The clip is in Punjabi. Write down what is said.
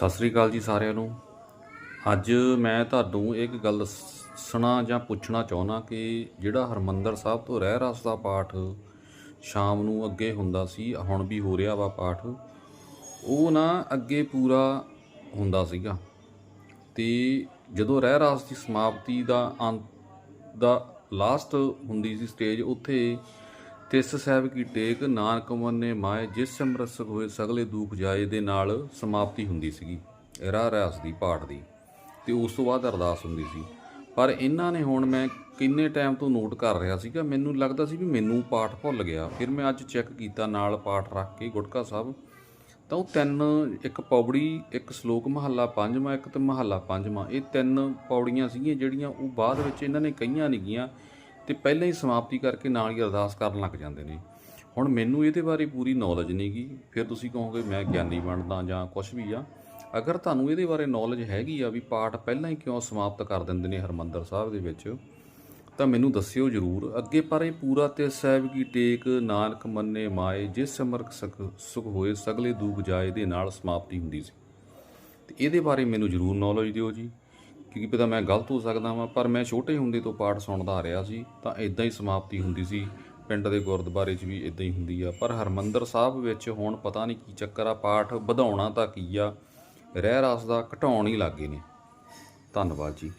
ਸਤਿ ਸ੍ਰੀ ਅਕਾਲ ਜੀ ਸਾਰਿਆਂ ਨੂੰ। ਅੱਜ ਮੈਂ ਤੁਹਾਨੂੰ ਇੱਕ ਗੱਲ ਦੱਸਣਾ ਜਾਂ ਪੁੱਛਣਾ ਚਾਹੁੰਦਾ ਕਿ ਜਿਹੜਾ ਹਰਮੰਦਰ ਸਾਹਿਬ ਤੋਂ ਰਹਿ ਰਸ ਦਾ ਪਾਠ ਸ਼ਾਮ ਨੂੰ ਅੱਗੇ ਹੁੰਦਾ ਸੀ, ਹੁਣ ਵੀ ਹੋ ਰਿਹਾ ਵਾ ਪਾਠ, ਉਹ ਨਾ ਅੱਗੇ ਪੂਰਾ ਹੁੰਦਾ ਸੀਗਾ। ਤੇ ਜਦੋਂ ਰਹਿ ਰਸ ਦੀ ਸਮਾਪਤੀ ਦਾ ਅੰਤ, ਦਾ ਲਾਸਟ ਹੁੰਦੀ ਸੀ ਸਟੇਜ ਉੱਥੇ ਤਿਸ ਸਾਹਿਬ ਕੀ ਟੇਕ ਨਾਨਕ ਨੇ ਮਾਏ, ਜਿਸ ਸਮਰਸਕ ਹੋਏ ਸਗਲੇ ਦੂਖ ਜਾਏ ਦੇ ਨਾਲ ਸਮਾਪਤੀ ਹੁੰਦੀ ਸੀਗੀ, ਰਾਹ ਰਸ ਦੀ ਪਾਠ ਦੀ, ਤੇ ਉਸ ਤੋਂ ਬਾਅਦ ਅਰਦਾਸ ਹੁੰਦੀ ਸੀ। ਪਰ ਇਹਨਾਂ ਨੇ ਹੁਣ ਮੈਂ ਕਿੰਨੇ ਟਾਈਮ ਤੋਂ ਨੋਟ ਕਰ ਰਿਹਾ ਸੀਗਾ, ਮੈਨੂੰ ਲੱਗਦਾ ਸੀ ਵੀ ਮੈਨੂੰ ਪਾਠ ਭੁੱਲ ਗਿਆ। ਫਿਰ ਮੈਂ ਅੱਜ ਚੈੱਕ ਕੀਤਾ, ਨਾਲ ਪਾਠ ਰੱਖ ਕੇ ਗੁਟਕਾ ਸਾਹਿਬ, ਤਾਂ ਉਹ ਤਿੰਨ, ਇੱਕ ਪੌੜੀ, ਇੱਕ ਸ਼ਲੋਕ ਮਹੱਲਾ ਪੰਜਵਾਂ, ਇੱਕ ਤੇ ਮਹੱਲਾ ਪੰਜਵਾਂ, ਇਹ ਤਿੰਨ ਪੌੜੀਆਂ ਸੀਗੀਆਂ ਜਿਹੜੀਆਂ ਉਹ ਬਾਅਦ ਵਿੱਚ ਇਹਨਾਂ ਨੇ ਕਹੀਆਂ ਨਹੀਂ ਗੀਆਂ ਤੇ ਪਹਿਲਾਂ ਹੀ ਸਮਾਪਤੀ ਕਰਕੇ ਨਾਲ ਹੀ ਅਰਦਾਸ ਕਰਨ ਲੱਗ ਜਾਂਦੇ ਨੇ। ਹੁਣ ਮੈਨੂੰ ਇਹਦੇ ਬਾਰੇ ਪੂਰੀ ਨੌਲੇਜ ਨਹੀਂਗੀ ਫਿਰ ਤੁਸੀਂ ਕਹੋਗੇ ਮੈਂ ਗਿਆਨੀ ਬਣਦਾ ਜਾਂ ਕੁਝ ਵੀ ਆ। ਅਗਰ ਤੁਹਾਨੂੰ ਇਹਦੇ ਬਾਰੇ ਨੌਲੇਜ ਹੈਗੀ ਆ ਵੀ ਪਾਠ ਪਹਿਲਾਂ ਹੀ ਕਿਉਂ ਸਮਾਪਤ ਕਰ ਦਿੰਦੇ ਨੇ ਹਰਮੰਦਰ ਸਾਹਿਬ ਦੇ ਵਿੱਚ, ਤਾਂ ਮੈਨੂੰ ਦੱਸਿਓ ਜਰੂਰ। ਅੱਗੇ ਪਰ ਇਹ ਪੂਰਾ ਤੇ ਸਾਹਿਬ ਕੀ ਟੇਕ, ਨਾਨਕ ਮੰਨੇ ਮਾਏ, ਜਿਸ ਸਮਰਕ ਸੁਖ ਸੁਖ ਹੋਏ, ਸਗਲੇ ਦੂਖ ਜਾਏ ਦੇ ਨਾਲ ਸਮਾਪਤੀ ਹੁੰਦੀ ਸੀ। ਤੇ ਇਹਦੇ ਬਾਰੇ ਮੈਨੂੰ ਜਰੂਰ ਨੌਲੇਜ ਦਿਓ ਜੀ। ਕਿਉਂਕਿ ਪਤਾ ਮੈਂ ਗਲਤ ਹੋ ਸਕਦਾ ਵਾਂ, ਪਰ ਮੈਂ ਛੋਟੇ ਹੁੰਦੇ ਤੋਂ ਪਾਠ ਸੁਣਦਾ ਆ ਰਿਹਾ ਸੀ, ਤਾਂ ਇਦਾਂ ਹੀ ਸਮਾਪਤੀ ਹੁੰਦੀ ਸੀ। ਪਿੰਡ ਦੇ ਗੁਰਦੁਆਰੇ 'ਚ ਵੀ ਇਦਾਂ ਹੀ ਹੁੰਦੀ ਆ। ਪਰ ਹਰਮੰਦਰ ਸਾਹਿਬ ਵਿੱਚ ਹੁਣ ਪਤਾ ਨਹੀਂ ਕੀ ਚੱਕਰ ਆ, ਪਾਠ ਵਧਾਉਣਾ ਤਾਂ ਕੀ ਆ ਰਹਿ ਰਸ ਦਾ ਘਟਾਉਣ ਹੀ ਲੱਗੇ ਨੇ। ਧੰਨਵਾਦ ਜੀ।